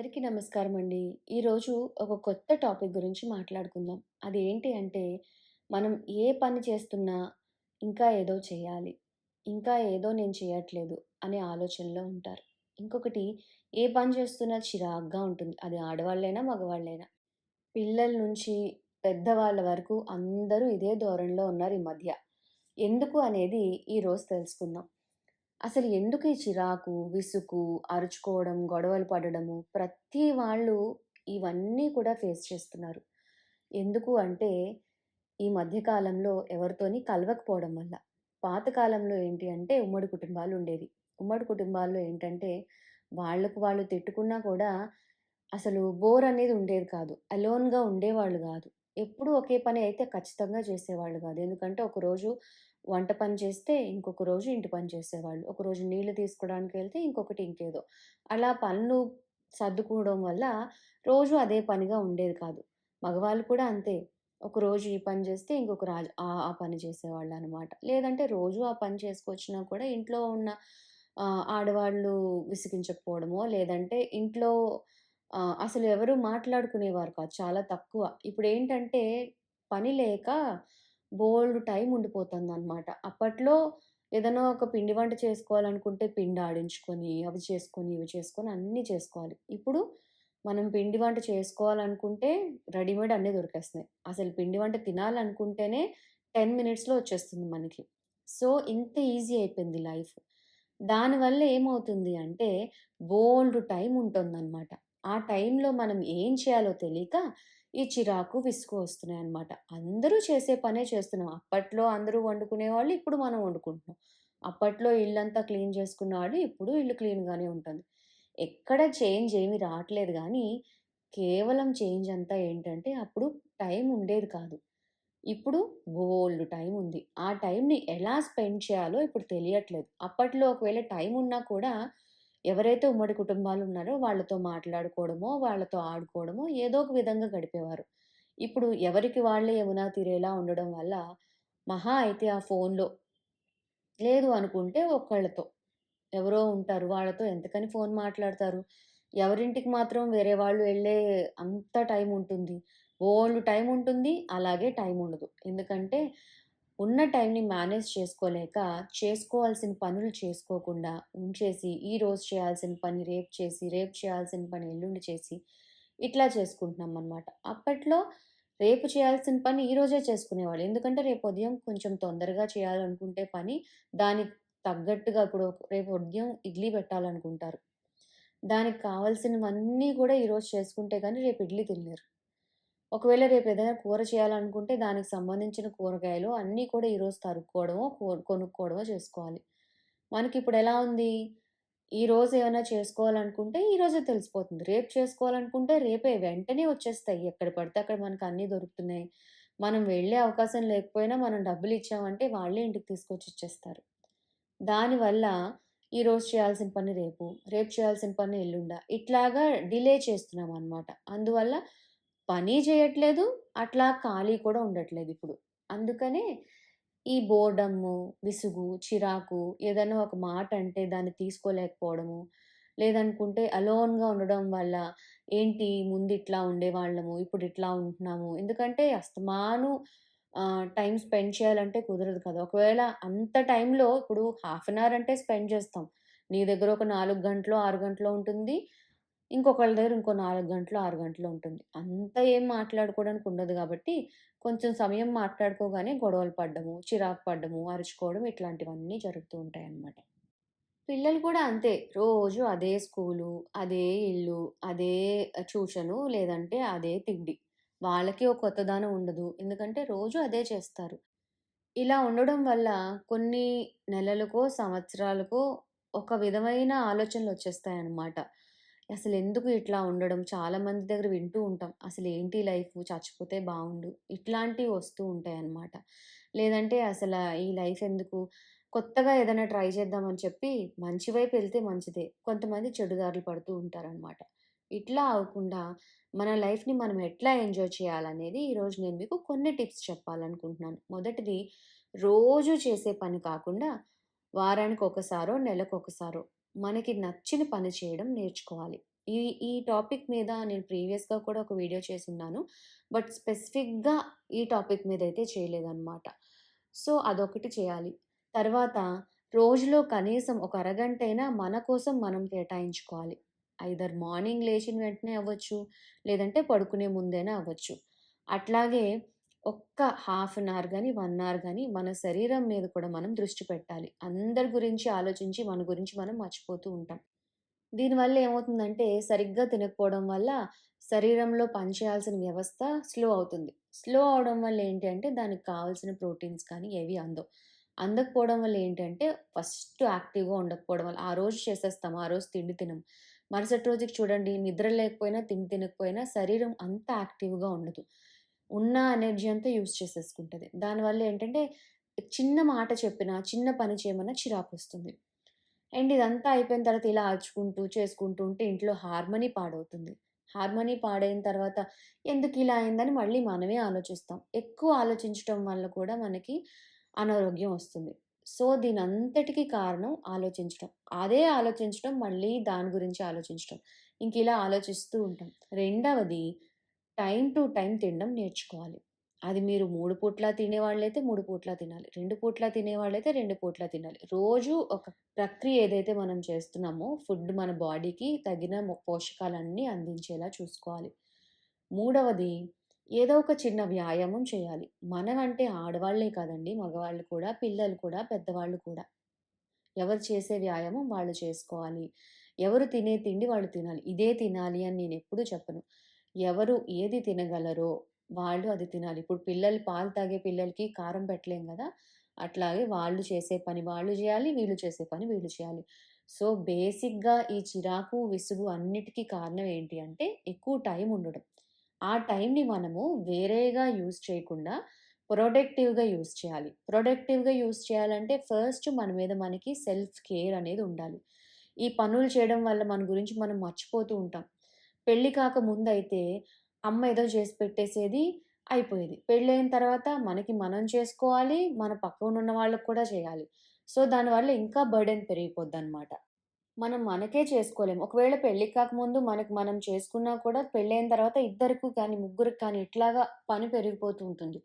అందరికీ నమస్కారం అండి. ఈరోజు ఒక కొత్త టాపిక్ గురించి మాట్లాడుకుందాం. అది ఏంటి అంటే, మనం ఏ పని చేస్తున్నా ఇంకా ఏదో చేయాలి. ఇంకా ఏదో నేను చేయట్లేదు అనే ఆలోచనలో ఉంటారు. ఇంకొకటి ఏ పని చేస్తున్నా చిరాగ్గా ఉంటుంది. అది ఆడవాళ్ళైనా, మగవాళ్ళైనా. పిల్లల నుంచి పెద్దవాళ్ళ వరకు అందరూ ఇదే ధోరణిలో ఉన్నారు ఈ మధ్య. ఎందుకు అనేది ఈరోజు తెలుసుకుందాం. అసలు ఎందుకు ఈ చిరాకు, విసుగు, అరుచుకోవడం, గొడవలు పడడము ప్రతి వాళ్ళు ఇవన్నీ కూడా ఫేస్ చేస్తున్నారు. ఎందుకు అంటే ఈ మధ్యకాలంలో ఎవరితోని కలవకపోవడం వల్ల. పాతకాలంలో ఏంటి అంటే ఉమ్మడి కుటుంబాలు ఉండేవి. ఉమ్మడి కుటుంబాల్లో ఏంటంటే వాళ్ళకు వాళ్ళు తిట్టుకున్నా కూడా అసలు బోర్ అనేది ఉండేది కాదు. అలోన్‌గా ఉండేవాళ్ళు కాదు ఎప్పుడూ ఒకే పని అయితే ఖచ్చితంగా చేసేవాళ్ళు కాదు ఎందుకంటే ఒకరోజు వంట పని చేస్తే ఇంకొక రోజు ఇంటి పని చేసేవాళ్ళు. ఒకరోజు నీళ్ళు తీసుకోవడానికి వెళ్తే ఇంకొకటి ఇంకేదో. అలా పనులు సర్దుకోవడం వల్ల రోజు అదే పనిగా ఉండేది కాదు. మగవాళ్ళు కూడా అంతే. ఒకరోజు ఈ పని చేస్తే ఇంకొక రాజు ఆ ఆ పని చేసేవాళ్ళనమాట. లేదంటే రోజు ఆ పని చేసుకొచ్చినా కూడా ఇంట్లో ఉన్న ఆడవాళ్ళు విసిగించకపోవడమో, లేదంటే ఇంట్లో అసలు ఎవరు మాట్లాడుకునేవారు కాదు. చాలా తక్కువ. ఇప్పుడు ఏంటంటే పని లేక బోల్డ్ టైం ఉండిపోతుంది అనమాట అప్పట్లో ఏదైనా ఒక పిండి వంట చేసుకోవాలనుకుంటే పిండి ఆడించుకొని, అవి చేసుకొని, ఇవి చేసుకొని అన్నీ చేసుకోవాలి. ఇప్పుడు మనం పిండి వంట చేసుకోవాలనుకుంటే రెడీమేడ్ అన్నీ దొరికేస్తున్నాయి. అసలు పిండి వంట తినాలనుకుంటేనే 10 మినిట్స్‌లో వచ్చేస్తుంది మనకి. సో, ఇంత ఈజీ అయిపోయింది లైఫ్. దానివల్ల ఏమవుతుంది అంటే బోల్డ్ టైం ఉంటుందనమాట. ఆ టైంలో మనం ఏం చేయాలో తెలియక ఈ చిరాకు, విసుగు వస్తున్నాయి అన్నమాట అందరూ చేసే పనే చేస్తున్నాం. అప్పట్లో అందరూ వండుకునేవాళ్ళు. ఇప్పుడు మనం వండుకుంటున్నాం. అప్పట్లో ఇల్లంతా క్లీన్ చేసుకునేవాళ్ళు. ఇప్పుడు ఇల్లు క్లీన్‌గానే ఉంటుంది. ఎక్కడ చేంజ్ ఏమి రావట్లేదు కానీ కేవలం చేంజ్ అంతా ఏంటంటే అప్పుడు టైం ఉండేది కాదు. ఇప్పుడు బోల్డ్ టైం ఉంది. ఆ టైంని ఎలా స్పెండ్ చేయాలో ఇప్పుడు తెలియట్లేదు. అప్పట్లో ఒకవేళ టైం ఉన్నా కూడా ఎవరైతే ఉమ్మడి కుటుంబాలు ఉన్నారో వాళ్ళతో మాట్లాడుకోవడమో, వాళ్ళతో ఆడుకోవడమో ఏదో ఒక విధంగా గడిపేవారు. ఇప్పుడు ఎవరికి వాళ్ళే యమునా తీరేలా ఉండడం వల్ల మహా అయితే ఆ ఫోన్‌లో లేదు అనుకుంటే ఒకళ్ళతో ఎవరో ఉంటారు. వాళ్ళతో ఎంతకని ఫోన్ మాట్లాడతారు. ఎవరింటికి మాత్రం వేరే వాళ్ళు వెళ్ళే అంత టైం ఉంటుంది. ఓళ్ళు టైం ఉంటుంది. అలాగే టైం ఉండదు. ఎందుకంటే ఉన్న టైంని మేనేజ్ చేసుకోలేక చేసుకోవాల్సిన పనులు చేసుకోకుండా ఉంచేసి, ఈరోజు చేయాల్సిన పని రేపు చేసి, రేపు చేయాల్సిన పని ఎల్లుండి చేసి ఇట్లా చేసుకుంటున్నాం అనమాట అప్పట్లో రేపు చేయాల్సిన పని ఈరోజే చేసుకునేవాళ్ళు. ఎందుకంటే రేపు ఉదయం కొంచెం తొందరగా చేయాలనుకుంటే పని దానికి తగ్గట్టుగా ఇప్పుడు రేపు ఉదయం ఇడ్లీ పెట్టాలనుకుంటారు. దానికి కావాల్సినవన్నీ కూడా ఈరోజు చేసుకుంటే కానీ రేపు ఇడ్లీ తినలేరు. ఒకవేళ రేపు ఏదైనా కూర చేయాలనుకుంటే దానికి సంబంధించిన కూరగాయలు అన్నీ కూడా ఈరోజు తరుక్కోవడమో, కొ కొనుక్కోవడమో చేసుకోవాలి. మనకి ఇప్పుడు ఎలా ఉంది? ఈరోజు ఏమైనా చేసుకోవాలనుకుంటే ఈరోజే తెలిసిపోతుంది. రేపు చేసుకోవాలనుకుంటే రేపే వెంటనే వచ్చేస్తాయి. ఎక్కడ పడితే అక్కడ మనకు అన్నీ దొరుకుతున్నాయి. మనం వెళ్ళే అవకాశం లేకపోయినా మనం డబ్బులు ఇచ్చామంటే వాళ్ళే ఇంటికి తీసుకొచ్చి ఇచ్చేస్తారు. దానివల్ల ఈరోజు చేయాల్సిన పని రేపు, రేపు చేయాల్సిన పని ఎల్లుండ ఇట్లాగా డిలే చేస్తున్నాం అనమాట అందువల్ల పని చేయట్లేదు. అట్లా ఖాళీ కూడా ఉండట్లేదు ఇప్పుడు. అందుకనే ఈ బోర్డమ్ము విసుగు, చిరాకు ఏదైనా ఒక మాట అంటే దాన్ని తీసుకోలేకపోవడము, లేదనుకుంటే అలోన్‌గా ఉండడం వల్ల ఏంటి ముందు ఇట్లా ఉండేవాళ్ళము, ఇప్పుడు ఇట్లా ఉంటున్నాము. ఎందుకంటే అస్తమాను టైం స్పెండ్ చేయాలంటే కుదరదు కదా! ఒకవేళ అంత టైంలో ఇప్పుడు హాఫ్ అన్ అవర్ అంటే స్పెండ్ చేస్తాం. నీ దగ్గర ఒక నాలుగు గంటలు ఆరు గంటలు ఉంటుంది. ఇంకొకళ్ళ దగ్గర ఇంకో నాలుగు గంటలు ఆరు గంటలు ఉంటుంది. అంత ఏం మాట్లాడుకోవడానికి ఉండదు కాబట్టి కొంచెం సమయం మాట్లాడుకోగానే గొడవలు పడ్డము, చిరాకు పడ్డము, అరుచుకోవడం ఇట్లాంటివన్నీ జరుగుతూ ఉంటాయన్నమాట. పిల్లలు కూడా అంతే. రోజు అదే స్కూలు, అదే ఇల్లు, అదే ట్యూషను లేదంటే అదే తిండి. వాళ్ళకి ఒక కొత్తదనం ఉండదు. ఎందుకంటే రోజు అదే చేస్తారు. ఇలా ఉండడం వల్ల కొన్ని నెలలకో, సంవత్సరాలకో ఒక విధమైన ఆలోచనలు వచ్చేస్తాయి అన్నమాట అసలు ఎందుకు ఇట్లా ఉండడం? చాలా మంది దగ్గర వింటూ ఉంటాం. అసలు ఏంటి లైఫ్ చచ్చిపోతే బాగుండు ఇట్లాంటివి వస్తూ ఉంటాయి అన్నమాట లేదంటే అసలు ఈ లైఫ్ ఎందుకు? కొత్తగా ఏదైనా ట్రై చేద్దామని చెప్పి మంచి వైపు వెళ్తే మంచిదే. కొంతమంది చెడుదారులు పడుతూ ఉంటారనమాట. ఇట్లా అవ్వకుండా మన లైఫ్‌ని మనం ఎట్లా ఎంజాయ్ చేయాలనేది ఈరోజు నేను మీకు కొన్ని టిప్స్ చెప్పాలనుకుంటున్నాను. మొదటిది రోజు చేసే పని కాకుండా వారానికి ఒకసారో, నెలకు ఒకసారో మనకి నచ్చిన పని చేయడం నేర్చుకోవాలి. ఈ ఈ టాపిక్ మీద నేను ప్రీవియస్‌గా కూడా ఒక వీడియో చేసున్నాను. బట్ స్పెసిఫిక్‌గా ఈ టాపిక్ మీద అయితే చేయలేదన్నమాట సో, అదొకటి చేయాలి. తర్వాత రోజులో కనీసం ఒక అరగంట అయినా మన కోసం మనం కేటాయించుకోవాలి. ఐదర్ మార్నింగ్ లేచిన వెంటనే అవ్వచ్చు, లేదంటే పడుకునే ముందైనా అవ్వచ్చు. అట్లాగే ఒక్క హాఫ్ అన్ అవర్ కానీ వన్ అవర్ కానీ మన శరీరం మీద కూడా మనం దృష్టి పెట్టాలి. అందరి గురించి ఆలోచించి మన గురించి మనం మర్చిపోతూ ఉంటాం. దీనివల్ల ఏమవుతుందంటే సరిగ్గా తినకపోవడం వల్ల శరీరంలో పనిచేయాల్సిన వ్యవస్థ స్లో అవుతుంది. స్లో అవ్వడం వల్ల ఏంటి అంటే దానికి కావాల్సిన ప్రోటీన్స్ కానీ ఏవి అందవు. అందకపోవడం వల్ల ఏంటంటే ఫస్ట్ యాక్టివ్‌గా ఉండకపోవడం వల్ల ఆ రోజు చేసేస్తాం. ఆ రోజు తిండి తినం. మరుసటి రోజుకి చూడండి నిద్ర లేకపోయినా, తిండి తినకపోయినా శరీరం అంత యాక్టివ్‌గా ఉండదు. ఉన్న ఎనర్జీ అంతా యూజ్ చేసేసుకుంటుంది దానివల్ల ఏంటంటే చిన్న మాట చెప్పినా, చిన్న పని చేయమన్నా చిరాకొస్తుంది. అండ్ ఇదంతా అయిపోయిన తర్వాత ఇలా ఆచుకుంటూ చేసుకుంటూ ఉంటే ఇంట్లో హార్మనీ పాడవుతుంది. హార్మనీ పాడైన తర్వాత ఎందుకు ఇలా అయిందని మళ్ళీ మనమే ఆలోచిస్తాం. ఎక్కువ ఆలోచించటం వల్ల కూడా మనకి అనారోగ్యం వస్తుంది. సో, దీనంతటికి కారణం ఆలోచించడం అదే ఆలోచించడం మళ్ళీ దాని గురించి ఆలోచించడం ఇంక ఇలా ఆలోచిస్తూ ఉంటాం. రెండవది టైం టు టైం తినడం నేర్చుకోవాలి. అది మీరు మూడు పూట్ల తినేవాళ్ళైతే మూడు పూట్ల తినాలి. రెండు పూట్ల తినేవాళ్ళైతే రెండు పూట్ల తినాలి. రోజు ఒక ప్రక్రియ ఏదైతే మనం చేస్తున్నామో ఫుడ్ మన బాడీకి తగిన పోషకాలన్నీ అందించేలా చూసుకోవాలి. మూడవది ఏదో ఒక చిన్న వ్యాయామం చేయాలి. మనం అంటే ఆడవాళ్ళే కాదండి మగవాళ్ళు కూడా, పిల్లలు కూడా, పెద్దవాళ్ళు కూడా. ఎవరు చేసే వ్యాయామం వాళ్ళు చేసుకోవాలి. ఎవరు తినే తిండి వాళ్ళు తినాలి. ఇదే తినాలి అని నేను ఎప్పుడూ చెప్పను. ఎవరు ఏది తినగలరో వాళ్ళు అది తినాలి. ఇప్పుడు పిల్లలు పాలు తాగే పిల్లలకి కారం పెట్టలేం కదా అట్లాగే వాళ్ళు చేసే పని వాళ్ళు చేయాలి వీళ్ళు చేసే పని వీళ్ళు చేయాలి. సో, బేసిక్‌గా ఈ చిరాకు, విసుగు అన్నిటికి కారణం ఏంటి అంటే ఎక్కువ టైం ఉండడం. ఆ టైంని మనము వేరేగా యూజ్ చేయకుండా ప్రొడక్టివ్‌గా యూజ్ చేయాలి. ప్రొడక్టివ్‌గా యూజ్ చేయాలంటే ఫస్ట్ మన మీద మనకి సెల్ఫ్ కేర్ అనేది ఉండాలి. ఈ పనులు చేయడం వల్ల మన గురించి మనం మర్చిపోతూ ఉంటాం. పెళ్ళి కాక ముందైతే అమ్మ ఏదో చేసి పెట్టేసేది అయిపోయేది. పెళ్ళైన తర్వాత మనకి మనం చేసుకోవాలి. మన పక్కనున్న వాళ్ళకి కూడా చేయాలి. సో, దానివల్ల ఇంకా బర్డెన్ పెరిగిపోద్దనమాట. మనం మనకే చేసుకోలేము ఒకవేళ పెళ్ళికి కాకముందు మనకు మనం చేసుకున్నా కూడా పెళ్ళైన తర్వాత ఇద్దరికి కానీ, ముగ్గురికి కానీ ఇట్లాగా పని పెరిగిపోతూ ఉంటుంది.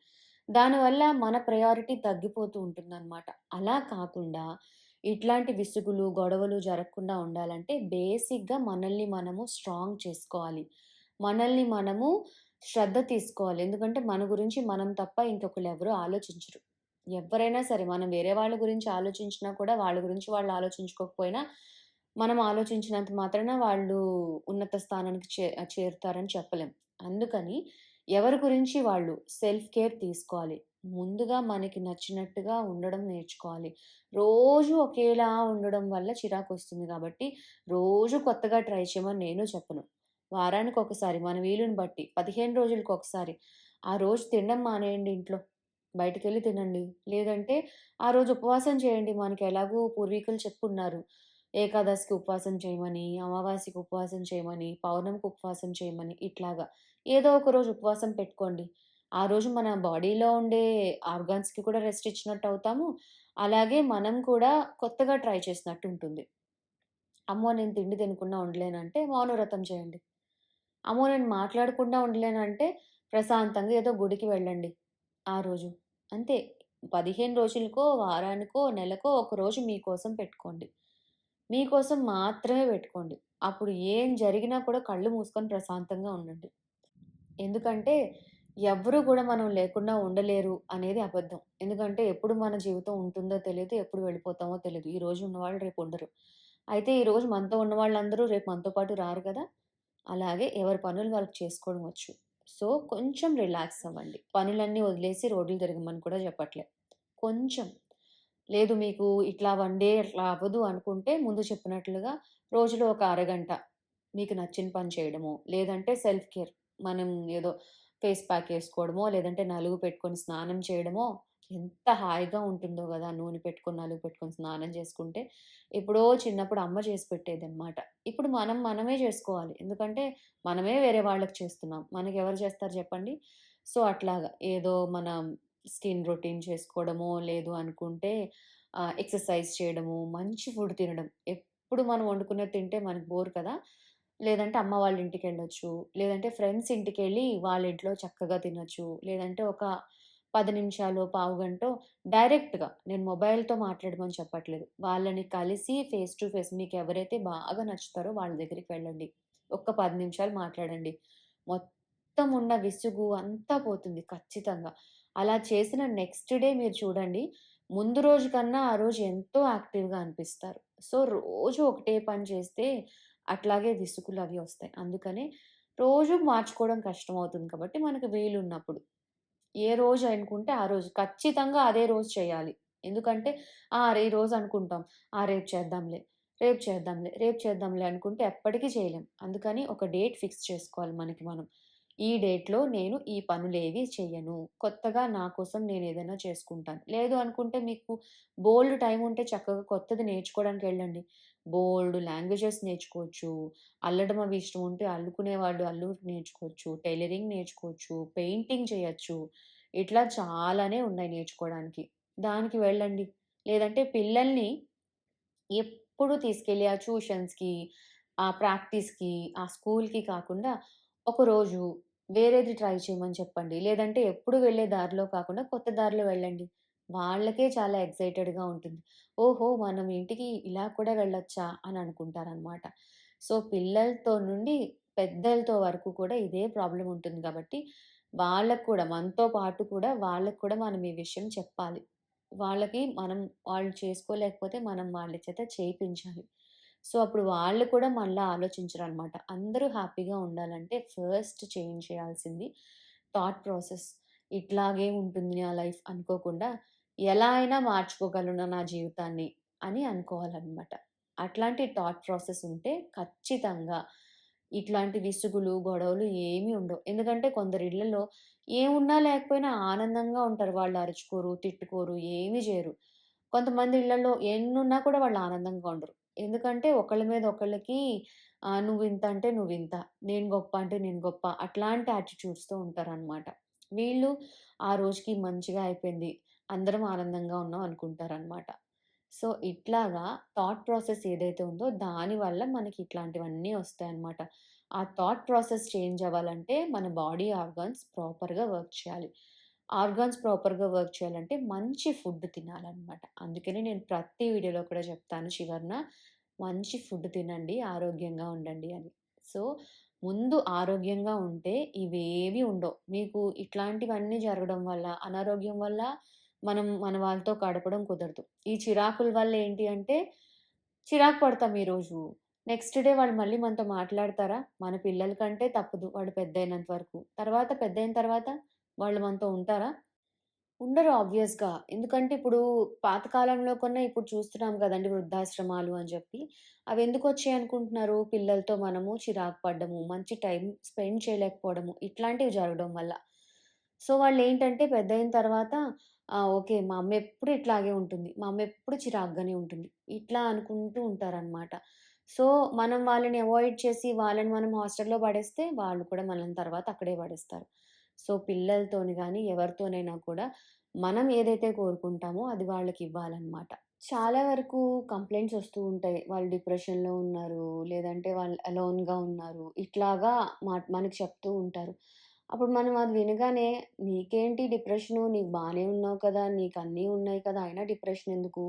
దానివల్ల మన ప్రయారిటీ తగ్గిపోతూ ఉంటుందనమాట. అలా కాకుండా ఇట్లాంటి విసుగులు, గొడవలు జరగకుండా ఉండాలంటే బేసిక్‌గా మనల్ని మనము స్ట్రాంగ్ చేసుకోవాలి. మనల్ని మనము శ్రద్ధ తీసుకోవాలి. ఎందుకంటే మన గురించి మనం తప్ప ఇంకొకరు ఎవరు ఆలోచించరు. ఎవరైనా సరే మనం వేరే వాళ్ళ గురించి ఆలోచించినా కూడా వాళ్ళ గురించి వాళ్ళు ఆలోచించుకోకపోయినా మనం ఆలోచించినంత మాత్రాన వాళ్ళు ఉన్నత స్థానానికి చే చేరుతారని చెప్పలేం. అందుకని ఎవరి గురించి వాళ్ళు సెల్ఫ్ కేర్ తీసుకోవాలి. ముందుగా మనకి నచ్చినట్టుగా ఉండడం నేర్చుకోవాలి. రోజు ఒకేలా ఉండడం వల్ల చిరాకొస్తుంది కాబట్టి రోజు కొత్తగా ట్రై చేయమని నేను చెప్పను. వారానికి ఒకసారి మన వీలుని బట్టి పదిహేను రోజులకు ఒకసారి ఆ రోజు తినడం మానేయండి ఇంట్లో. బయటికెళ్ళి తినండి. లేదంటే ఆ రోజు ఉపవాసం చేయండి. మనకి ఎలాగో పూర్వీకులు చెప్పున్నారు. ఏకాదశికి ఉపవాసం చేయమని, అమావాస్యకి ఉపవాసం చేయమని, పౌర్ణమికి ఉపవాసం చేయమని ఇట్లాగా. ఏదో ఒక రోజు ఉపవాసం పెట్టుకోండి. ఆ రోజు మన బాడీలో ఉండే ఆర్గాన్స్‌కి కూడా రెస్ట్ ఇచ్చినట్టు అవుతాము. అలాగే మనం కూడా కొత్తగా ట్రై చేసినట్టు ఉంటుంది. అమ్మో! నేను తిండి తినకుండా ఉండలేనంటే మౌనవ్రతం చేయండి. అమ్మో! నేను మాట్లాడకుండా ఉండలేనంటే ప్రశాంతంగా ఏదో గుడికి వెళ్ళండి ఆ రోజు. అంతే. 15 రోజులకో, వారానికో, నెలకో ఒక రోజు మీకోసం పెట్టుకోండి. మీకోసం మాత్రమే పెట్టుకోండి. అప్పుడు ఏం జరిగినా కూడా కళ్ళు మూసుకొని ప్రశాంతంగా ఉండండి. ఎందుకంటే ఎవ్వరూ కూడా మనం లేకుండా ఉండలేరు అనేది అబద్ధం. ఎందుకంటే ఎప్పుడు మన జీవితం ఉంటుందో తెలియదు ఎప్పుడు వెళ్ళిపోతామో తెలీదు. ఈరోజు ఉన్నవాళ్ళు రేపు ఉండరు. అయితే ఈరోజు మనతో ఉన్న వాళ్ళందరూ రేపు మనతో పాటు రారు కదా! అలాగే ఎవరి పనులు వాళ్ళకి చేసుకోవడం వచ్చు. సో, కొంచెం రిలాక్స్ అవ్వండి. పనులన్నీ వదిలేసి రోడ్లు తిరగమని కూడా చెప్పట్లే. కొంచెం లేదు మీకు ఇట్లా వన్ డే అట్లా అవ్వదు అనుకుంటే ముందు చెప్పినట్లుగా రోజులో ఒక అరగంట మీకు నచ్చిన పని చేయడము లేదంటే సెల్ఫ్ కేర్ మనం ఏదో ఫేస్ ప్యాక్ వేసుకోవడమో లేదంటే నలుగు పెట్టుకొని స్నానం చేయడమో ఎంత హాయిగా ఉంటుందో కదా నూనె పెట్టుకొని, నలుగు పెట్టుకొని స్నానం చేసుకుంటే. ఎప్పుడో చిన్నప్పుడు అమ్మ చేసి పెట్టేదనమాట. ఇప్పుడు మనం మనమే చేసుకోవాలి. ఎందుకంటే మనమే వేరే వాళ్ళకి చేస్తున్నాం. మనకెవరు చేస్తారు చెప్పండి? సో, అట్లాగా ఏదో మన స్కిన్ రొటీన్ చేసుకోవడమో, లేదు అనుకుంటే ఎక్సర్సైజ్ చేయడము, మంచి ఫుడ్ తినడం. ఎప్పుడు మనం వండుకునేది తింటే మనకు బోర్ కదా! లేదంటే అమ్మ వాళ్ళ ఇంటికెళ్ళొచ్చు. లేదంటే ఫ్రెండ్స్ ఇంటికెళ్ళి వాళ్ళ ఇంట్లో చక్కగా తినొచ్చు. లేదంటే ఒక 10 నిమిషాలో, పావుగంటో డైరెక్ట్‌గా నేను మొబైల్‌తో మాట్లాడమని చెప్పట్లేదు. వాళ్ళని కలిసి ఫేస్ టు ఫేస్ మీకు ఎవరైతే బాగా నచ్చుతారో వాళ్ళ దగ్గరికి వెళ్ళండి. ఒక్క పది నిమిషాలు మాట్లాడండి. మొత్తం ఉన్న విసుగు అంతా పోతుంది ఖచ్చితంగా. అలా చేసిన నెక్స్ట్ డే మీరు చూడండి, ముందు రోజు కన్నా ఆ రోజు ఎంతో యాక్టివ్‌గా అనిపిస్తారు. సో, రోజు ఒకటే పని చేస్తే అట్లాగే విసుగులవి వస్తాయి. అందుకనే రోజు మార్చుకోవడం కష్టమవుతుంది కాబట్టి మనకు వీలున్నప్పుడు ఏ రోజు అనుకుంటే ఆ రోజు ఖచ్చితంగా అదే రోజు చేయాలి. ఎందుకంటే ఆ! రోజు అనుకుంటాం. ఆ! రేపు చేద్దాంలే, రేపు చేద్దాంలే, రేపు చేద్దాంలే అనుకుంటే ఎప్పటికీ చేయలేం. అందుకని ఒక డేట్ ఫిక్స్ చేసుకోవాలి మనకి మనం. ఈ డేట్‌లో నేను ఈ పనులేవి చెయ్యను. కొత్తగా నా కోసం నేను ఏదైనా చేసుకుంటాను. లేదు అనుకుంటే మీకు బోల్డ్ టైం ఉంటే చక్కగా కొత్తది నేర్చుకోవడానికి వెళ్ళండి. బోలెడు లాంగ్వేజెస్ నేర్చుకోవచ్చు. అల్లడం అవి ఇష్టం ఉంటే అల్లుకునేవాడు అల్లు నేర్చుకోవచ్చు. టైలరింగ్ నేర్చుకోవచ్చు. పెయింటింగ్ చేయొచ్చు. ఇట్లా చాలానే ఉన్నాయి నేర్చుకోవడానికి. దానికి వెళ్ళండి. లేదంటే పిల్లల్ని ఎప్పుడు తీసుకెళ్ళి ఆ ట్యూషన్స్‌కి, ఆ ప్రాక్టీస్‌కి, ఆ స్కూల్‌కి కాకుండా ఒకరోజు వేరేది ట్రై చేయమని చెప్పండి. లేదంటే ఎప్పుడు వెళ్ళే దారిలో కాకుండా కొత్త దారిలో వెళ్ళండి. వాళ్ళకే చాలా ఎక్సైటెడ్‌గా ఉంటుంది. ఓహో! మనం ఇంటికి ఇలా కూడా వెళ్ళొచ్చా అని అనుకుంటారనమాట. సో, పిల్లలతో నుండి పెద్దలతో వరకు కూడా ఇదే ప్రాబ్లం ఉంటుంది కాబట్టి వాళ్ళకు కూడా మనతో పాటు కూడా వాళ్ళకు కూడా మనం ఈ విషయం చెప్పాలి. వాళ్ళకి మనం వాళ్ళు చేసుకోలేకపోతే మనం వాళ్ళ చేత చేయించాలి. సో, అప్పుడు వాళ్ళు కూడా మనలా ఆలోచించరనమాట. అందరూ హ్యాపీగా ఉండాలంటే ఫస్ట్ చేంజ్ చేయాల్సింది థాట్ ప్రాసెస్. ఇట్లాగే ఉంటుంది నా లైఫ్ అనుకోకుండా ఎలా అయినా మార్చుకోగలను నా జీవితాన్ని అని అనుకోవాలన్నమాట అట్లాంటి థాట్ ప్రాసెస్ ఉంటే ఖచ్చితంగా ఇట్లాంటి విసుగులు, గొడవలు ఏమీ ఉండవు. ఎందుకంటే కొందరి ఇళ్ళలో ఏమున్నా లేకపోయినా ఆనందంగా ఉంటారు. వాళ్ళు అరుచుకోరు, తిట్టుకోరు, ఏమీ చేయరు కొంతమంది ఇళ్ళలో ఎన్నున్నా కూడా వాళ్ళు ఆనందంగా ఉండరు. ఎందుకంటే ఒకళ్ళ మీద ఒకళ్ళకి నువ్వు ఇంత అంటే నువ్వు ఇంత నేను గొప్ప అంటే నేను గొప్ప అట్లాంటి యాటిట్యూడ్స్‌తో ఉంటారనమాట. వీళ్ళు ఆ రోజుకి మంచిగా అయిపోయింది. అందరం ఆనందంగా ఉన్నాం అనుకుంటారనమాట. సో, ఇట్లాగా థాట్ ప్రాసెస్ ఏదైతే ఉందో దానివల్ల మనకి ఇట్లాంటివన్నీ వస్తాయన్నమాట. ఆ థాట్ ప్రాసెస్ చేంజ్ అవ్వాలంటే మన బాడీ ఆర్గాన్స్ ప్రాపర్‌గా వర్క్ చేయాలి. ఆర్గాన్స్ ప్రాపర్‌గా వర్క్ చేయాలంటే మంచి ఫుడ్ తినాలన్నమాట. అందుకనే నేను ప్రతి వీడియోలో కూడా చెప్తాను చివరన మంచి ఫుడ్ తినండి, ఆరోగ్యంగా ఉండండి అని. సో, ముందు ఆరోగ్యంగా ఉంటే ఇవేవి ఉండవు. మీకు ఇట్లాంటివన్నీ జరగడం వల్ల, అనారోగ్యం వల్ల మనం మన వాళ్ళతో గడపడం కుదరదు. ఈ చిరాకుల వల్ల ఏంటి అంటే, చిరాకు పడతాం ఈరోజు. నెక్స్ట్ డే వాళ్ళు మళ్ళీ మనతో మాట్లాడతారా? మన పిల్లల కంటే తప్పదు. వాడు పెద్దయినంత వరకు. తర్వాత పెద్ద అయిన తర్వాత వాళ్ళు మనతో ఉంటారా? ఉండరు ఆబ్వియస్‌గా. ఎందుకంటే ఇప్పుడు పాతకాలంలో కన్నా ఇప్పుడు చూస్తున్నాం కదండి వృద్ధాశ్రమాలు అని చెప్పి అవి ఎందుకు వచ్చాయి అనుకుంటున్నారు పిల్లలతో మనము చిరాకు పడ్డము, మంచి టైం స్పెండ్ చేయలేకపోవడము, ఇట్లాంటివి జరగడం వల్ల. సో, వాళ్ళు ఏంటంటే పెద్దయిన తర్వాత ఆ! ఓకే. మా అమ్మ ఎప్పుడు ఇట్లాగే ఉంటుంది. మా అమ్మ ఎప్పుడు చిరాగ్గానే ఉంటుంది. ఇట్లా అనుకుంటూ ఉంటారనమాట. సో, మనం వాళ్ళని అవాయిడ్ చేసి వాళ్ళని మనం హాస్టల్‌లో పడేస్తే వాళ్ళు కూడా మనల్ని తర్వాత అక్కడే పడేస్తారు. సో, పిల్లలతోని కానీ ఎవరితోనైనా కూడా మనం ఏదైతే కోరుకుంటామో అది వాళ్ళకివ్వాలనమాట. చాలా వరకు కంప్లెయింట్స్ వస్తూ ఉంటాయి. వాళ్ళు డిప్రెషన్‌లో ఉన్నారు. లేదంటే వాళ్ళు అలోన్‌గా ఉన్నారు. ఇట్లాగా మా మనకు చెప్తూ ఉంటారు. అప్పుడు మనం అది వినగానే నీకేంటి డిప్రెషను? నీకు బానే ఉన్నావు కదా! నీకన్నీ ఉన్నాయి కదా! అయినా డిప్రెషన్ ఎందుకు?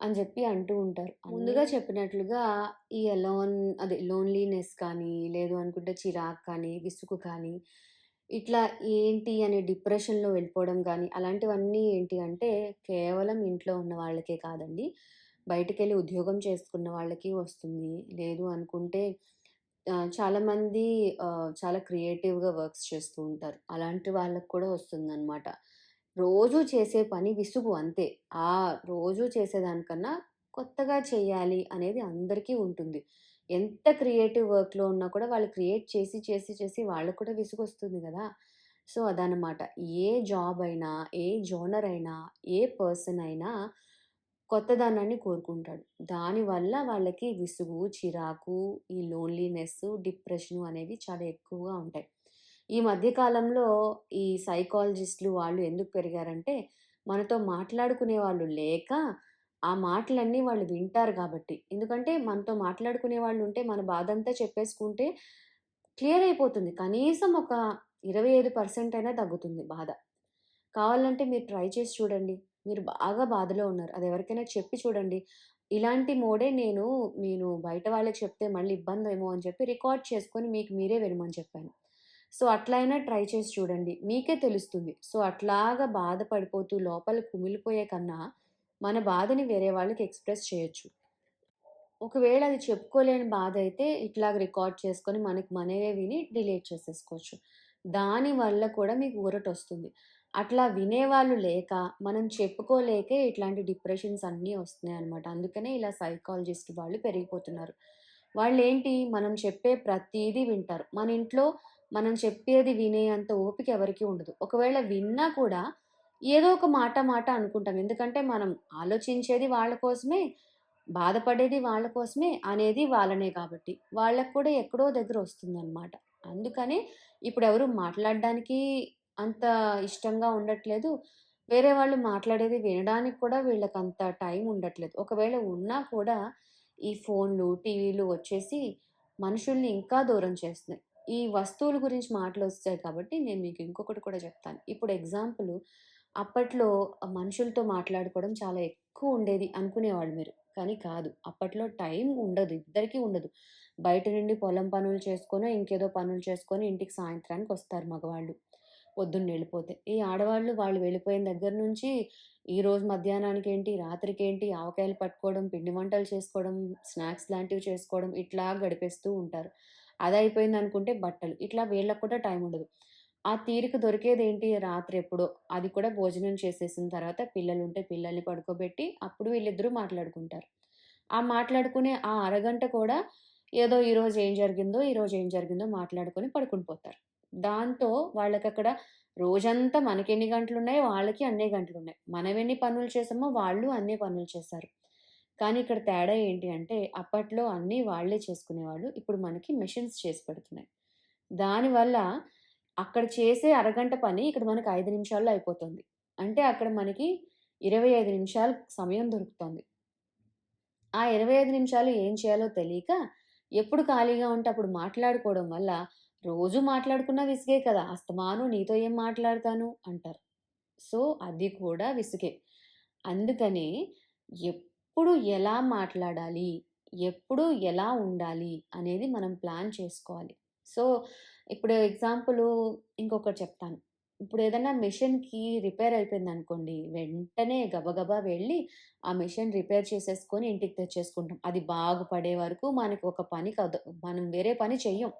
అని జెప్పి అంటూ ఉంటారు. ముందుగా చెప్పినట్లుగా ఈ అలోన్ అదే లోన్‌లీనెస్ కానీ, లేదు అనుకుంటే చిరాకు కానీ, విసుగు కానీ, ఇట్లా ఏంటి అని డిప్రెషన్‌లో వెళ్ళిపోవడం గానీ, అలాంటివన్నీ ఏంటి అంటే కేవలం ఇంట్లో ఉన్న వాళ్ళకే కాదండి. బయటికెళ్ళి ఉద్యోగం చేసుకున్న వాళ్ళకి వస్తుంది. లేదు అనుకుంటే ఆహ్, చాలామంది ఆహ్, చాలా క్రియేటివ్‌గా వర్క్స్ చేస్తూ ఉంటారు. అలాంటి వాళ్ళకి కూడా వస్తుందనమాట. రోజు చేసే పని విసుగు అంతే. ఆ రోజు చేసేదానికన్నా కొత్తగా చేయాలి అనేది అందరికీ ఉంటుంది. ఎంత క్రియేటివ్ వర్క్‌లో ఉన్నా కూడా వాళ్ళు క్రియేట్ చేసి, చేసి, చేసి వాళ్ళకి కూడా విసుగొస్తుంది గదా! సో, అదనమాట. ఏ జాబ్ అయినా, ఏ జోనర్ అయినా, ఏ పర్సన్ అయినా కొత్తదనాన్ని కోరుకుంటాడు. దానివల్ల వాళ్ళకి విసుగు, చిరాకు, ఈ లోన్లీనెస్ డిప్రెషను అనేవి చాలా ఎక్కువగా ఉంటాయి. ఈ మధ్యకాలంలో ఈ సైకాలజిస్ట్‌లు వాళ్ళు ఎందుకు పెరిగారంటే, మనతో మాట్లాడుకునే వాళ్ళు లేక, ఆ మాటలన్నీ వాళ్ళు వింటారు కాబట్టి ఎందుకంటే మనతో మాట్లాడుకునే వాళ్ళు ఉంటే మన బాధ అంతా చెప్పేసుకుంటే క్లియర్ అయిపోతుంది. కనీసం ఒక 25% అయినా తగ్గుతుంది బాధ. కావాలంటే మీరు ట్రై చేసి చూడండి. మీరు బాగా బాధలో ఉన్నారు. అది ఎవరికైనా చెప్పి చూడండి. ఇలాంటి మోడే నేను, నేను బయట వాళ్ళకి చెప్తే మళ్ళీ ఇబ్బందేమో అని చెప్పి రికార్డ్ చేసుకొని మీకు మీరే వినమని చెప్పాను. సో, అట్లా అయినా ట్రై చేసి చూడండి. మీకే తెలుస్తుంది. సో, అట్లాగా బాధపడిపోతూ లోపల కుమిలిపోయే కన్నా, మన బాధని వేరే వాళ్ళకి ఎక్స్‌ప్రెస్ చేయొచ్చు. ఒకవేళ అది చెప్పుకోలేని బాధ అయితే ఇట్లాగ రికార్డ్ చేసుకొని మనకి మనమే విని డిలీట్ చేసేసుకోవచ్చు. దానివల్ల కూడా మీకు ఊరటొస్తుంది. అట్లా వినేవాళ్ళు లేక, మనం చెప్పుకోలేకే ఇట్లాంటి డిప్రెషన్స్ అన్నీ వస్తున్నాయి అనమాట అందుకనే ఇలా సైకాలజిస్ట్ వాళ్ళు పెరిగిపోతున్నారు. వాళ్ళు ఏంటి మనం చెప్పే ప్రతిదీ వింటారు. మన ఇంట్లో మనం చెప్పేది వినే అంత ఓపిక ఎవరికీ ఉండదు. ఒకవేళ విన్నా కూడా ఏదో ఒక మాట మాట అనుకుంటాం. ఎందుకంటే మనం ఆలోచించేది వాళ్ళ కోసమే, బాధపడేది వాళ్ళ కోసమే, అనేది వాళ్ళనే కాబట్టి. వాళ్ళకి కూడా ఎక్కడో దగ్గర వస్తుందనమాట. అందుకనే ఇప్పుడెవరు మాట్లాడడానికి అంత ఇష్టంగా ఉండట్లేదు. వేరే వాళ్ళు మాట్లాడేది వినడానికి కూడా వీళ్ళకి అంత టైం ఉండట్లేదు. ఒకవేళ ఉన్నా కూడా ఈ ఫోన్‌లు, టీవీలు వచ్చేసి మనుషుల్ని ఇంకా దూరం చేస్తున్నాయి. ఈ వస్తువుల గురించి మాటలు వస్తాయి కాబట్టి నేను మీకు ఇంకొకటి కూడా చెప్తాను. ఇప్పుడు ఎగ్జాంపుల్ అప్పట్లో మనుషులతో మాట్లాడుకోవడం చాలా ఎక్కువ ఉండేది అనుకునేవాళ్ళు మీరు. కానీ కాదు. అప్పట్లో టైం ఉండదు. ఇద్దరికీ ఉండదు. బయట నుండి పొలం పనులు చేసుకొని ఇంకేదో పనులు చేసుకొని ఇంటికి సాయంత్రానికి వస్తారు మగవాళ్ళు. పొద్దున్న వెళ్ళిపోతే. ఈ ఆడవాళ్ళు వాళ్ళు వెళ్ళిపోయిన దగ్గర నుంచి ఈరోజు రాత్రికి రాత్రికేంటి ఆవకాయలు పట్టుకోవడం, పిండి వంటలు చేసుకోవడం, స్నాక్స్ లాంటివి చేసుకోవడం ఇట్లా గడిపేస్తూ ఉంటారు. అదయిపోయిందనుకుంటే బట్టలు. ఇట్లా వీళ్ళకి కూడా టైం ఉండదు. ఆ తీరిక దొరికేదేంటి రాత్రెప్పుడో. అది కూడా భోజనం చేసేసిన తర్వాత పిల్లలు ఉంటే పిల్లల్ని పడుకోబెట్టి అప్పుడు వీళ్ళిద్దరూ మాట్లాడుకుంటారు. ఆ మాట్లాడుకునే ఆ అరగంట కూడా ఏదో ఈరోజు ఏం జరిగిందో, ఈరోజు ఏం జరిగిందో మాట్లాడుకొని పడుకొని పోతారు. దాంతో వాళ్ళకక్కడ రోజంతా మనకి ఎన్ని గంటలు ఉన్నాయి వాళ్ళకి అన్నే మనం ఎన్ని పనులు చేసామో వాళ్ళు అన్నే పనులు చేశారు. కానీ ఇక్కడ తేడా ఏంటి అంటే అప్పట్లో అన్నీ వాళ్ళే చేసుకునేవాళ్ళు. ఇప్పుడు మనకి మెషిన్స్ చేసి పెడుతున్నాయి. దానివల్ల అక్కడ చేసే అరగంట పని ఇక్కడ మనకు ఐదు నిమిషాల్లో అయిపోతుంది. అంటే అక్కడ మనకి 25 నిమిషాలు సమయం దొరుకుతుంది ఆ 25 నిమిషాలు ఏం చేయాలో తెలియక ఎప్పుడు ఖాళీగా ఉంటే అప్పుడు మాట్లాడుకోవడం వల్ల రోజు మాట్లాడుకున్న విసుగే కదా! అస్తమాను నీతో ఏం మాట్లాడతాను అంటారు. సో, అది కూడా విసుగే. అందుకనే ఎప్పుడు ఎలా మాట్లాడాలి? ఎప్పుడు ఎలా ఉండాలి? అనేది మనం ప్లాన్ చేసుకోవాలి. సో, ఇప్పుడు ఎగ్జాంపుల్ ఇంకొకటి చెప్తాను. ఇప్పుడు ఏదైనా మెషిన్‌కి రిపేర్ అయిపోయిందనుకోండి, వెంటనే గబగబా వెళ్ళి ఆ మెషిన్ రిపేర్ చేసేసుకొని ఇంటికి తెచ్చేసుకుంటాం. అది బాగుపడే వరకు మనకి ఒక పని కాదు. మనం వేరే పని చెయ్యం.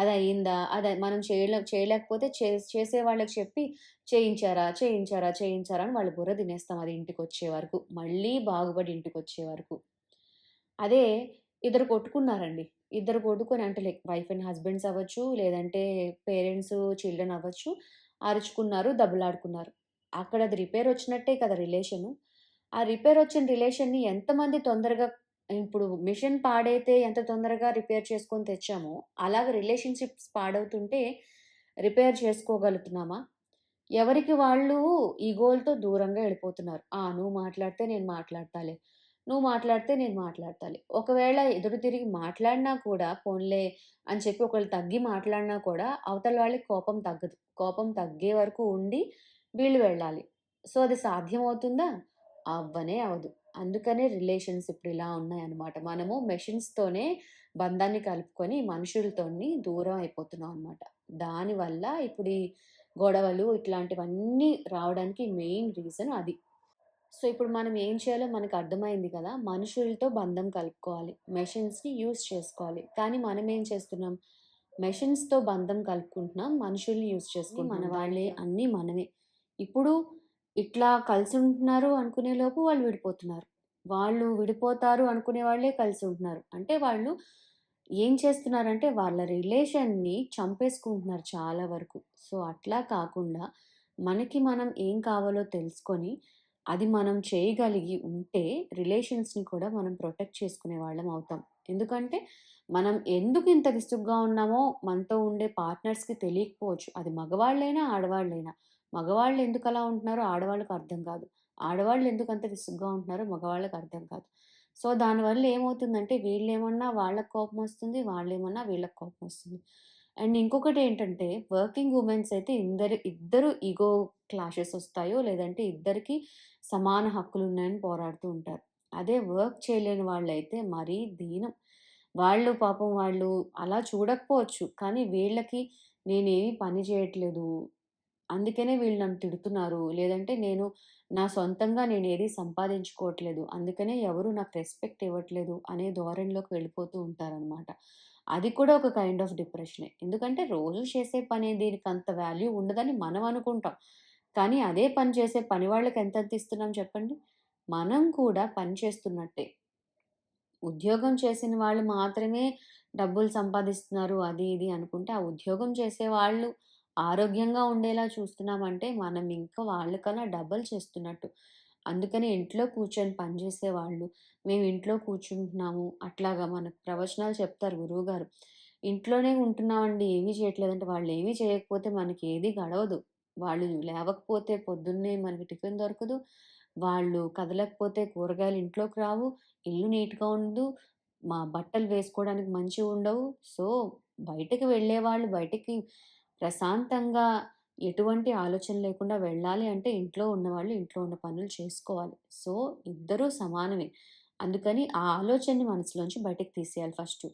అది అయిందా అది మనం చేయలే చేయలేకపోతే చే చేసే వాళ్ళకి చెప్పి చేయించారా? చేయించారా? చేయించారా? అని వాళ్ళు బుర్ర తినేస్తాం అది ఇంటికొచ్చే వరకు. మళ్ళీ బాగుపడి ఇంటికొచ్చే వరకు. అదే ఇద్దరు కొట్టుకున్నారండి. ఇద్దరు కొట్టుకొని అంటే లైక్ వైఫ్ అండ్ హస్బెండ్స్ అవ్వచ్చు, లేదంటే పేరెంట్స్, చిల్డ్రన్ అవ్వచ్చు. అరుచుకున్నారు, దెబ్బలాడుకున్నారు. అక్కడ అది రిపేర్ వచ్చినట్టే కదా రిలేషను. ఆ రిపేర్ వచ్చిన రిలేషన్‌ని ఎంతమంది తొందరగా ఇప్పుడు మిషన్ పాడైతే ఎంత తొందరగా రిపేర్ చేసుకొని తెచ్చామో, అలాగ రిలేషన్‌షిప్స్ పాడవుతుంటే రిపేర్ చేసుకోగలుగుతున్నామా? ఎవరికి వాళ్ళు ఈగోల్తో దూరంగా వెళ్ళిపోతున్నారు. ఆ! నువ్వు మాట్లాడితే నేను మాట్లాడతాలే. నువ్వు మాట్లాడితే నేను మాట్లాడతాలి ఒకవేళ ఎదురు తిరిగి మాట్లాడినా కూడా పోన్లే అని చెప్పి ఒకళ్ళు తగ్గి మాట్లాడినా కూడా అవతల వాళ్ళకి కోపం తగ్గదు. కోపం తగ్గే వరకు ఉండి వీళ్ళు వెళ్ళాలి. సో, అది సాధ్యమవుతుందా? అవ్వనే అవదు అందుకనే రిలేషన్స్ ఇప్పుడు ఇలా ఉన్నాయన్నమాట. మనము మెషిన్స్‌తోనే బంధాన్ని కలుపుకొని మనుషులతోని దూరం అయిపోతున్నాం అన్నమాట. దానివల్ల ఇప్పుడు ఈ గొడవలు ఇట్లాంటివన్నీ రావడానికి మెయిన్ రీజన్ అది. సో, ఇప్పుడు మనం ఏం చేయాలో మనకు అర్థమైంది కదా! మనుషులతో బంధం కలుపుకోవాలి. మెషిన్స్‌ని యూజ్ చేసుకోవాలి. కానీ మనమేం చేస్తున్నాం? మెషిన్స్‌తో బంధం కలుపుకుంటున్నాం. మనుషుల్ని యూజ్ చేసుకుంటున్నాం. మన వాళ్ళే అన్నీ మనమే. ఇప్పుడు ఇట్లా కలిసుంటున్నారు అనుకునే లోపు వాళ్ళు విడిపోతున్నారు. వాళ్ళు విడిపోతారు అనుకునే వాళ్ళే కలిసి ఉంటున్నారు. అంటే వాళ్ళు ఏం చేస్తున్నారంటే వాళ్ళ రిలేషన్‌ని చంపేసుకుంటున్నారు చాలా వరకు. సో, అట్లా కాకుండా మనకి మనం ఏం కావాలో తెలుసుకొని, అది మనం చేయగలిగి ఉంటే రిలేషన్స్‌ని కూడా మనం ప్రొటెక్ట్ చేసుకునే వాళ్ళం అవుతాం. ఎందుకంటే మనం ఎందుకు ఇంత విసుగ్గా ఉన్నామో మనతో ఉండే పార్ట్నర్స్‌కి తెలియకపోవచ్చు. అది మగవాళ్ళైనా, ఆడవాళ్ళైనా. మగవాళ్ళు ఎందుకు అలా ఉంటున్నారో ఆడవాళ్ళకి అర్థం కాదు. ఆడవాళ్ళు ఎందుకు అంత విసుగ్గా ఉంటున్నారో మగవాళ్ళకి అర్థం కాదు. సో, దానివల్ల ఏమవుతుందంటే వీళ్ళు ఏమన్నా వాళ్ళకి వాళ్ళు ఏమన్నా వీళ్ళకి కోపం వస్తుంది అండ్ ఇంకొకటి ఏంటంటే వర్కింగ్ ఉమెన్స్ అయితే ఇద్దరు ఇద్దరు ఈగో క్లాషెస్ వస్తాయో లేదంటే ఇద్దరికి సమాన హక్కులు ఉన్నాయని పోరాడుతూ ఉంటారు. అదే వర్క్ చేయలేని వాళ్ళైతే మరీ దీనం. వాళ్ళు పాపం వాళ్ళు అలా చూడకపోవచ్చు. కానీ వీళ్ళకి నేనేమి పని చేయట్లేదు. అందుకనే వీళ్ళు నన్ను తిడుతున్నారు. లేదంటే నేను నా సొంతంగా నేను ఏది సంపాదించుకోవట్లేదు. అందుకనే ఎవరు నాకు రెస్పెక్ట్ ఇవ్వట్లేదు అనే ధోరణిలోకి వెళ్ళిపోతూ ఉంటారనమాట. అది కూడా ఒక కైండ్ ఆఫ్ డిప్రెషనే. ఎందుకంటే రోజు చేసే పని దీనికి అంత వాల్యూ ఉండదని మనం అనుకుంటాం. కానీ అదే పని చేసే పని వాళ్ళకి ఎంతెంత ఇస్తున్నాం చెప్పండి? మనం కూడా పని చేస్తున్నట్టే. ఉద్యోగం చేసిన వాళ్ళు మాత్రమే డబ్బులు సంపాదిస్తున్నారు అది ఇది అనుకుంటే, ఆ ఉద్యోగం చేసే వాళ్ళు ఆరోగ్యంగా ఉండేలా చూస్తున్నామంటే, మనం ఇంకా వాళ్ళకన్నా డబల్ చేస్తున్నట్టు. అందుకని ఇంట్లో కూర్చొని పనిచేసే వాళ్ళు మేము ఇంట్లో కూర్చుంటున్నాము, అట్లాగా మనకు ప్రవచనాలు చెప్తారు గురువుగారు. ఇంట్లోనే ఉంటున్నామండి ఏమీ చేయట్లేదంటే, ఏమీ చేయకపోతే మనకి ఏది గడవదు. వాళ్ళు లేవకపోతే పొద్దున్నే మనకి టిఫిన్ దొరకదు. వాళ్ళు కదలకపోతే కూరగాయలు ఇంట్లోకి రావు. ఇల్లు నీట్‌గా ఉండదు. మా బట్టలు వేసుకోవడానికి మంచిగుండవు. సో, బయటకి వెళ్ళేవాళ్ళు బయటికి ప్రశాంతంగా ఎటువంటి ఆలోచన లేకుండా వెళ్ళాలి అంటే ఇంట్లో ఉన్నవాళ్ళు ఇంట్లో ఉన్న పనులు చేసుకోవాలి. సో, ఇద్దరూ సమానమే. అందుకని ఆ ఆలోచనని మనసులోంచి బయటకు తీసేయాలి ఫస్ట్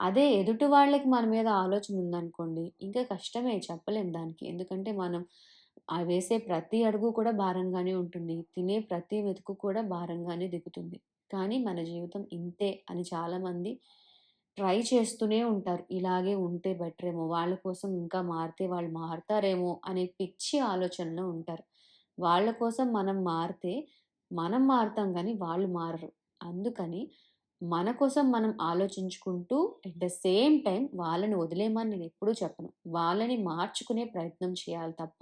అదే ఎదుటి వాళ్ళకి మన మీద ఆలోచన ఉందనుకోండి, ఇంకా కష్టమే చెప్పలేం దానికి. ఎందుకంటే మనం ఆ వేసే ప్రతి అడుగు కూడా భారంగానే ఉంటుంది. తినే ప్రతి వెతుకు కూడా భారంగానే దిగుతుంది. కానీ మన జీవితం ఇంతే అని చాలామంది ట్రై చేస్తూనే ఉంటారు. ఇలాగే ఉంటే బెటరేమో, వాళ్ళ కోసం ఇంకా మారితే వాళ్ళు మారుతారేమో అనే పిచ్చి ఆలోచనలో ఉంటారు. వాళ్ళ కోసం మనం మారితే మనం మారుతాం కానీ వాళ్ళు మారరు. అందుకని మన కోసం మనం ఆలోచించుకుంటూ అట్ ద సేమ్ టైం వాళ్ళని వదిలేమని నేను ఎప్పుడూ చెప్పను. వాళ్ళని మార్చుకునే ప్రయత్నం చేయాలి తప్ప,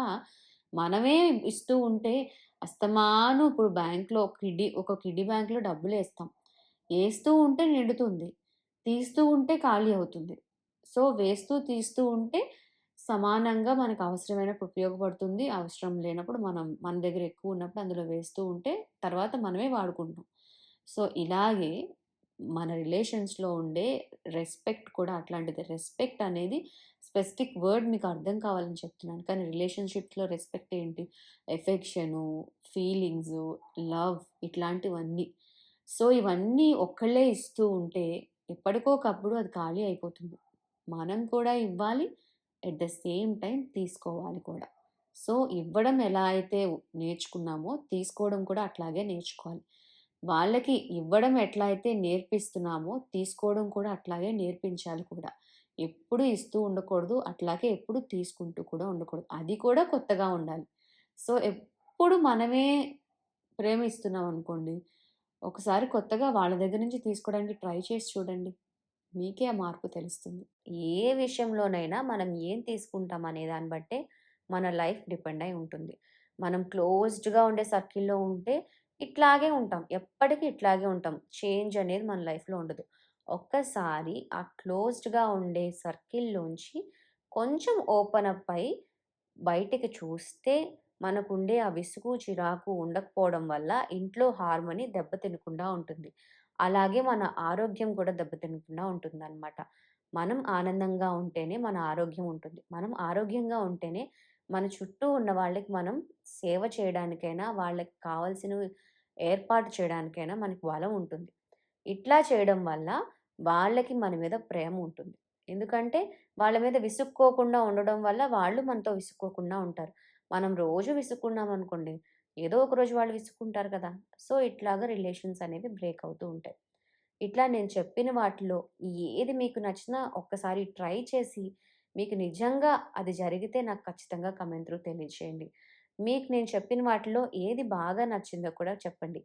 మనమే ఇస్తూ ఉంటే అస్తమాను ఇప్పుడు బ్యాంక్‌లో కిడ్డీ ఒక కిడ్డీ బ్యాంక్‌లో డబ్బులు వేస్తాం వేస్తూ ఉంటే నిండుతుంది. తీస్తూ ఉంటే ఖాళీ అవుతుంది. సో, వేస్తూ తీస్తూ ఉంటే సమానంగా మనకు అవసరమైనప్పుడు ఉపయోగపడుతుంది. అవసరం లేనప్పుడు మనం మన దగ్గర ఎక్కువ ఉన్నప్పుడు అందులో వేస్తూ ఉంటే తర్వాత మనమే వాడుకుంటాం. సో, ఇలాగే మన రిలేషన్స్‌లో ఉండే రెస్పెక్ట్ కూడా అట్లాంటిది రెస్పెక్ట్ అనేది స్పెసిఫిక్ వర్డ్ మీకు అర్థం కావాలని చెప్తున్నాను. కానీ రిలేషన్‌షిప్స్‌లో రెస్పెక్ట్ ఏంటి? ఎఫెక్షను, ఫీలింగ్స్ లవ్ ఇట్లాంటివన్నీ. సో, ఇవన్నీ ఒక్కళ్ళే ఇస్తూ ఉంటే ఎప్పటికోకప్పుడు అది ఖాళీ అయిపోతుంది. మనం కూడా ఇవ్వాలి. ఎట్ ద సేమ్ టైం తీసుకోవాలి కూడా. సో, ఇవ్వడం ఎలా అయితే నేర్చుకున్నామో తీసుకోవడం కూడా అట్లాగే నేర్చుకోవాలి. వాళ్ళకి ఇవ్వడం ఎట్లా అయితే నేర్పిస్తున్నామో తీసుకోవడం కూడా అట్లాగే నేర్పించాలి కూడా. ఎప్పుడు ఇస్తూ ఉండకూడదు. అట్లాగే ఎప్పుడు తీసుకుంటూ కూడా ఉండకూడదు. అది కూడా కొత్తగా ఉండాలి. సో, ఎప్పుడు మనమే ప్రేమిస్తున్నాం అనుకోండి, ఒకసారి కొత్తగా వాళ్ళ దగ్గర నుంచి తీసుకోవడానికి ట్రై చేసి చూడండి. మీకే ఆ మార్పు తెలుస్తుంది. ఏ విషయంలోనైనా మనం ఏం తీసుకుంటాం అనే దాన్ని బట్టే మన లైఫ్ డిపెండ్ అయి ఉంటుంది. మనం క్లోజ్డ్‌గా ఉండే సర్కిల్‌లో ఉంటే ఇట్లాగే ఉంటాం. ఎప్పటికీ ఇట్లాగే ఉంటాం. చేంజ్ అనేది మన లైఫ్‌లో ఉండదు. ఒక్కసారి ఆ క్లోజ్డ్‌గా ఉండే సర్కిల్‌లోంచి కొంచెం ఓపెన్ అప్ అయి బయటికి చూస్తే మనకుండే ఆ విసుగు, చిరాకు ఉండకపోవడం వల్ల ఇంట్లో హార్మోని దెబ్బతినకుండా ఉంటుంది. అలాగే మన ఆరోగ్యం కూడా దెబ్బతినకుండా ఉంటుంది అనమాట మనం ఆనందంగా ఉంటేనే మన ఆరోగ్యం ఉంటుంది. మనం ఆరోగ్యంగా ఉంటేనే మన చుట్టూ ఉన్న వాళ్ళకి మనం సేవ చేయడానికైనా, వాళ్ళకి కావాల్సినవి ఏర్పాటు చేయడానికైనా మనకి బలం ఉంటుంది. ఇట్లా చేయడం వల్ల వాళ్ళకి మన మీద ప్రేమ ఉంటుంది. ఎందుకంటే వాళ్ళ మీద విసుక్కోకుండా ఉండడం వల్ల వాళ్ళు మనతో విసుక్కోకుండా ఉంటారు. మనం రోజు విసుక్కున్నామనుకోండి, ఏదో ఒక రోజు వాళ్ళు విసుక్కుంటారు కదా! సో, ఇట్లాగా రిలేషన్స్ అనేవి బ్రేక్ అవుతూ ఉంటాయి. ఇట్లా నేను చెప్పిన వాటిలో ఏది మీకు నచ్చినా ఒక్కసారి ట్రై చేసి, మీకు నిజంగా అది జరిగితే నాకు ఖచ్చితంగా కమెంట్ త్రూ తెలియజేయండి. మీకు నేను చెప్పిన వాటిలో ఏది బాగా నచ్చిందో కూడా చెప్పండి.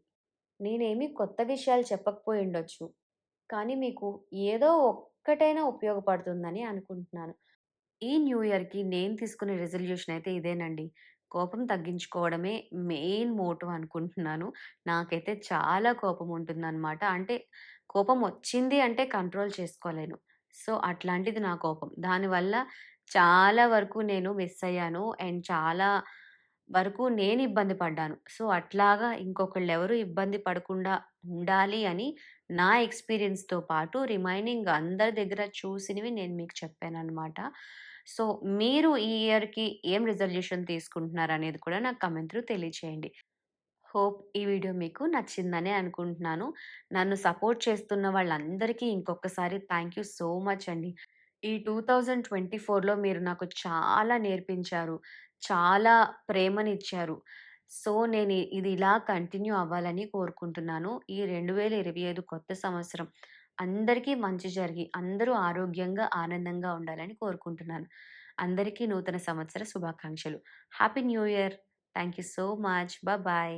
నేనేమి కొత్త విషయాలు చెప్పకపోయి ఉండొచ్చు. కానీ మీకు ఏదో ఒక్కటైనా ఉపయోగపడుతుందని అనుకుంటున్నాను. ఈ న్యూ ఇయర్‌కి నేను తీసుకునే రిజల్యూషన్ అయితే ఇదేనండి. కోపం తగ్గించుకోవడమే మెయిన్ మోటో అనుకుంటున్నాను. నాకైతే చాలా కోపం ఉంటుందనమాట. అంటే కోపం వచ్చింది అంటే కంట్రోల్ చేసుకోలేను. సో, అట్లాంటిది నా కోపం. దానివల్ల చాలా వరకు నేను మిస్ అయ్యాను. అండ్ చాలా వరకు నేను ఇబ్బంది పడ్డాను. సో, అట్లాగా ఇంకొకళ్ళెవరు ఇబ్బంది పడకుండా ఉండాలి అని నా ఎక్స్‌పీరియన్స్‌తో పాటు రిమైనింగ్ అందరి దగ్గర చూసినవి నేను మీకు చెప్పాననమాట. సో, మీరు ఈ ఇయర్‌కి ఏం రిజల్యూషన్ తీసుకుంటున్నారు అనేది కూడా నాకు కమెంట్ త్రూ తెలియచేయండి. హోప్ ఈ వీడియో మీకు నచ్చిందనే అనుకుంటున్నాను. నన్ను సపోర్ట్ చేస్తున్న వాళ్ళందరికీ ఇంకొకసారి థ్యాంక్ యూ సో మచ్ అండి. ఈ 2024లో మీరు నాకు చాలా నేర్పించారు. చాలా ప్రేమనిచ్చారు. సో, నేను ఇది ఇలా కంటిన్యూ అవ్వాలని కోరుకుంటున్నాను. ఈ 2025 కొత్త సంవత్సరం అందరికీ మంచి జరిగి, అందరూ ఆరోగ్యంగా, ఆనందంగా ఉండాలని కోరుకుంటున్నాను. అందరికీ నూతన సంవత్సర శుభాకాంక్షలు. Happy new year. Thank you so much. Bye.